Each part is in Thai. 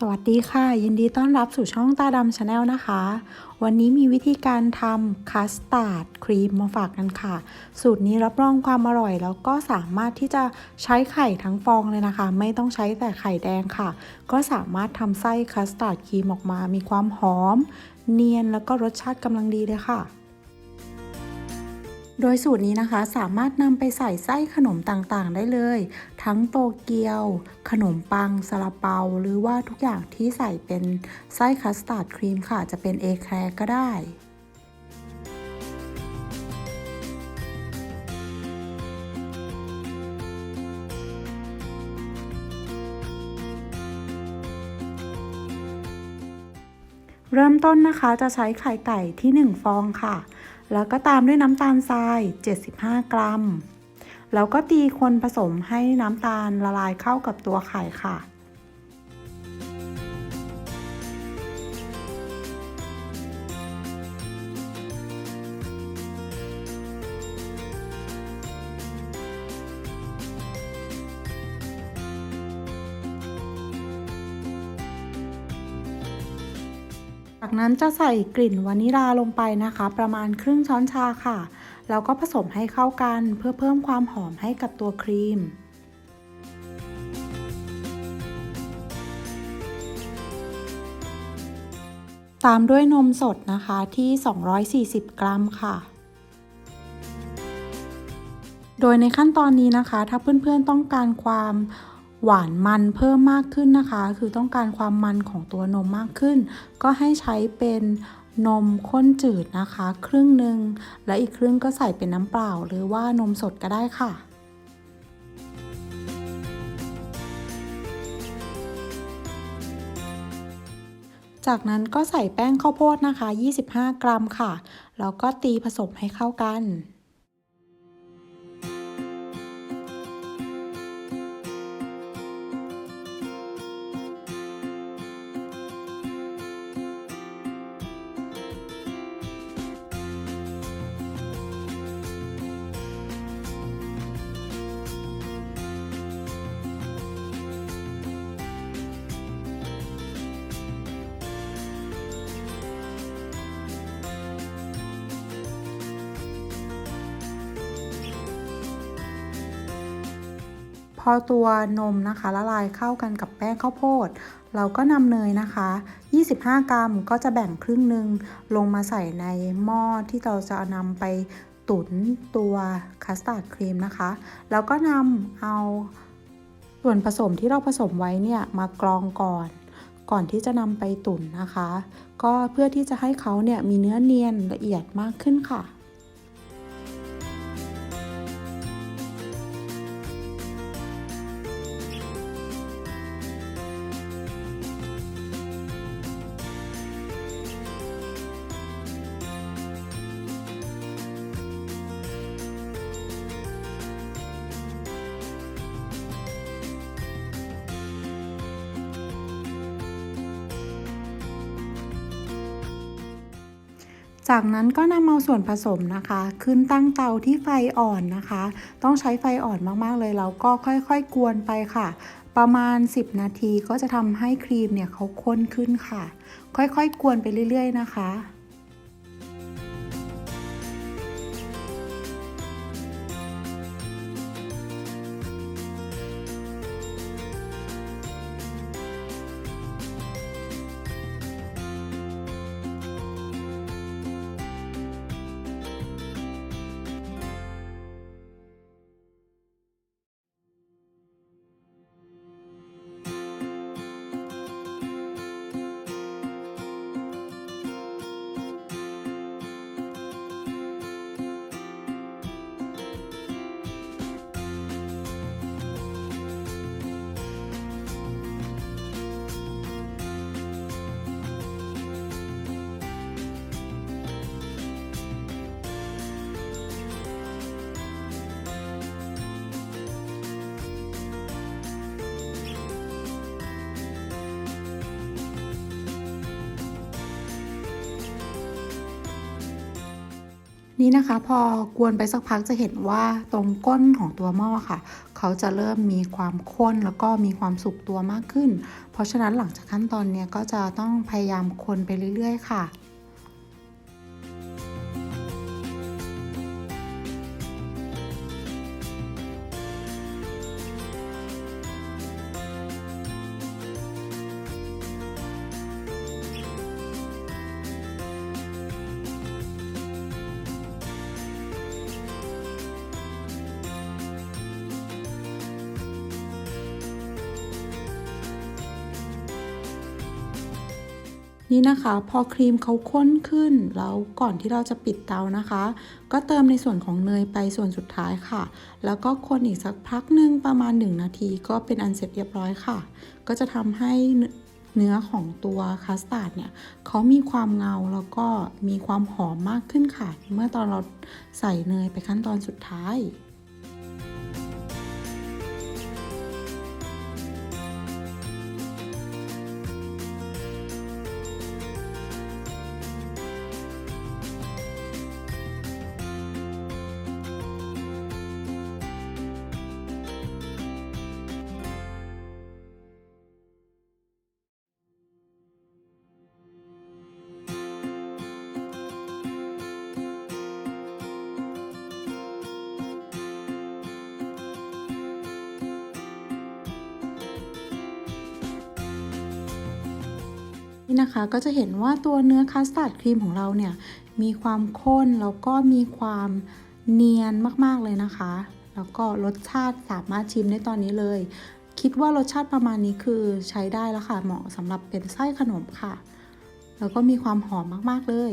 สวัสดีค่ะ ยินดีต้อนรับสู่ช่องตาดำชาแนลนะคะ วันนี้มีวิธีการทำคัสตาร์ดครีมมาฝากกันค่ะ สูตรนี้รับรองความอร่อย แล้วก็สามารถที่จะใช้ไข่ทั้งฟองเลยนะคะ ไม่ต้องใช้แต่ไข่แดงค่ะ ก็สามารถทำไส้คัสตาร์ดครีมออกมา มีความหอม เนียนแล้วก็รสชาติกำลังดีเลยค่ะ โดยสูตรนี้นะคะสามารถนำไปใส่ไส้ขนมต่างๆ ได้เลย ทั้งโตเกียว ขนมปังซาลาเปา หรือว่าทุกอย่างที่ใส่เป็นไส้คัสตาร์ดครีมค่ะ จะเป็นเอแครก็ได้เริ่มต้นนะคะจะใช้ไข่ไก่ที่ 1 ฟองค่ะ แล้วก็ตามด้วยน้ำตาลทราย 75 กรัม แล้วก็ตีคนผสมให้น้ำตาลละลายเข้ากับตัวไข่ค่ะ จากนั้นจะใส่กลิ่นวานิลาลงไปนะคะ ประมาณครึ่งช้อนชาค่ะ แล้วก็ผสมให้เข้ากันเพื่อเพิ่มความหอมให้กับตัวครีมตามด้วยนมสดนะคะที่ 240 กรัมค่ะ โดยในขั้นตอนนี้นะคะ ถ้าเพื่อนๆต้องการความ หวานมันเพิ่มมากขึ้นนะคะ คือต้องการความมันของตัวนมมากขึ้น ก็ให้ใช้เป็นนมข้นจืดนะคะ ครึ่งหนึ่งและอีกครึ่งก็ใส่เป็นน้ำเปล่า หรือว่านมสดก็ได้ค่ะจากนั้นก็ใส่แป้งข้าวโพดนะคะ 25 กรัมค่ะ แล้วก็ตีผสมให้เข้ากัน อตัวนมนะคะละลายเข้ากันกับแป้งข้าวโพด เราก็นำเนยนะคะ 25 กรัมก็จะแบ่งครึ่งหนึ่งลงมาใส่ในหม้อที่เราจะนำไปตุ๋นตัวคัสตาร์ดครีมนะคะ แล้วก็นำเอาส่วนผสมที่เราผสมไว้เนี่ยมากรองก่อน ก่อนที่จะนำไปตุ๋นนะคะ ก็เพื่อที่จะให้เขาเนี่ยมีเนื้อเนียนละเอียดมากขึ้นค่ะ จากนั้นก็นำเอาส่วนผสมนะคะ ขึ้นตั้งเตาที่ไฟอ่อนนะคะ ต้องใช้ไฟอ่อนมากๆเลยแล้วก็ค่อยๆกวนไปค่ะ ประมาณ 10 นาทีก็จะทำให้ครีมเนี่ยเขาข้นขึ้นค่ะ ค่อยๆกวนไปเรื่อย ๆ นะคะ นี่นะคะพอกวนไปสักพักจะเห็นว่าตรงก้นของตัวหม้อค่ะ เขาจะเริ่มมีความข้นแล้วก็มีความสุกตัวมากขึ้น เพราะฉะนั้นหลังจากขั้นตอนนี้ก็จะต้องพยายามคนไปเรื่อย ๆ ค่ะ นี่นะคะ พอครีมเขาข้นขึ้น แล้วก่อนที่เราจะปิดเตานะคะ ก็เติมในส่วนของเนยไปส่วนสุดท้ายค่ะ แล้วก็คนอีกสักพักหนึ่งประมาณ 1 นาทีก็เป็นอันเสร็จเรียบร้อยค่ะ ก็จะทำให้เนื้อของตัวคัสตาร์ดเนี่ยเขามีความเงาแล้วก็มีความหอมมากขึ้นค่ะ เมื่อตอนเราใส่เนยไปขั้นตอนสุดท้าย นี่นะคะก็จะเห็นว่าตัวเนื้อคัสตาร์ดครีมของเราเนี่ยมีความข้นแล้วก็มีความเนียนมากๆเลยนะคะ แล้วก็รสชาติสามารถชิมได้ตอนนี้เลย คิดว่ารสชาติประมาณนี้คือใช้ได้แล้วค่ะเหมาะสำหรับเป็นไส้ขนมค่ะ แล้วก็มีความหอมมากๆเลย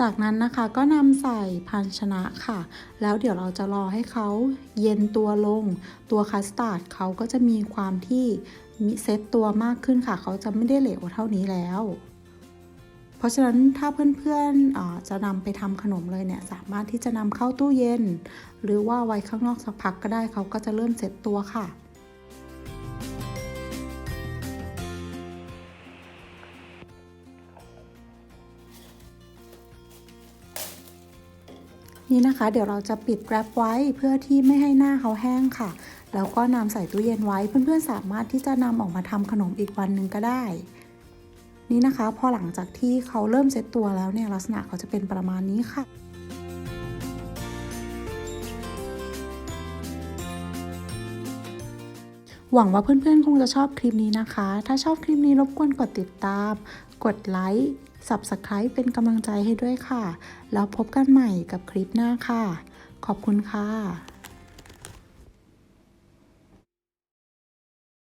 จากนั้นนะคะก็นำใส่ภาชนะค่ะ แล้วเดี๋ยวเราจะรอให้เขาเย็นตัวลง ตัวคัสตาร์ดเขาก็จะมีความที่มีเซตตัวมากขึ้นค่ะ เขาจะไม่ได้เหลวเท่านี้แล้ว เพราะฉะนั้นถ้าเพื่อนๆอาจะนำไปทำขนมเลยเนี่ย สามารถที่จะนำเข้าตู้เย็น หรือว่าไว้ข้างนอกสักพักก็ได้เขาก็จะเริ่มเซตตัวค่ะ นี่นะคะ เดี๋ยวเราจะปิดแรปไว้เพื่อที่ไม่ให้หน้าเขาแห้งค่ะ แล้วก็นำใส่ตู้เย็นไว้เพื่อนๆสามารถที่จะนำออกมาทำขนมอีกวันหนึ่งก็ได้ นี่นะคะ พอหลังจากที่เขาเริ่มเซตตัวแล้วเนี่ยลักษณะเขาจะเป็นประมาณนี้ค่ะหวังว่าเพื่อนๆ คงจะชอบคลิปนี้นะคะ ถ้าชอบคลิปนี้รบกวนกดติดตาม กดไลค์ Subscribe เป็นกำลังใจให้ด้วยค่ะ แล้วพบกันใหม่กับคลิปหน้าค่ะ ขอบคุณค่ะ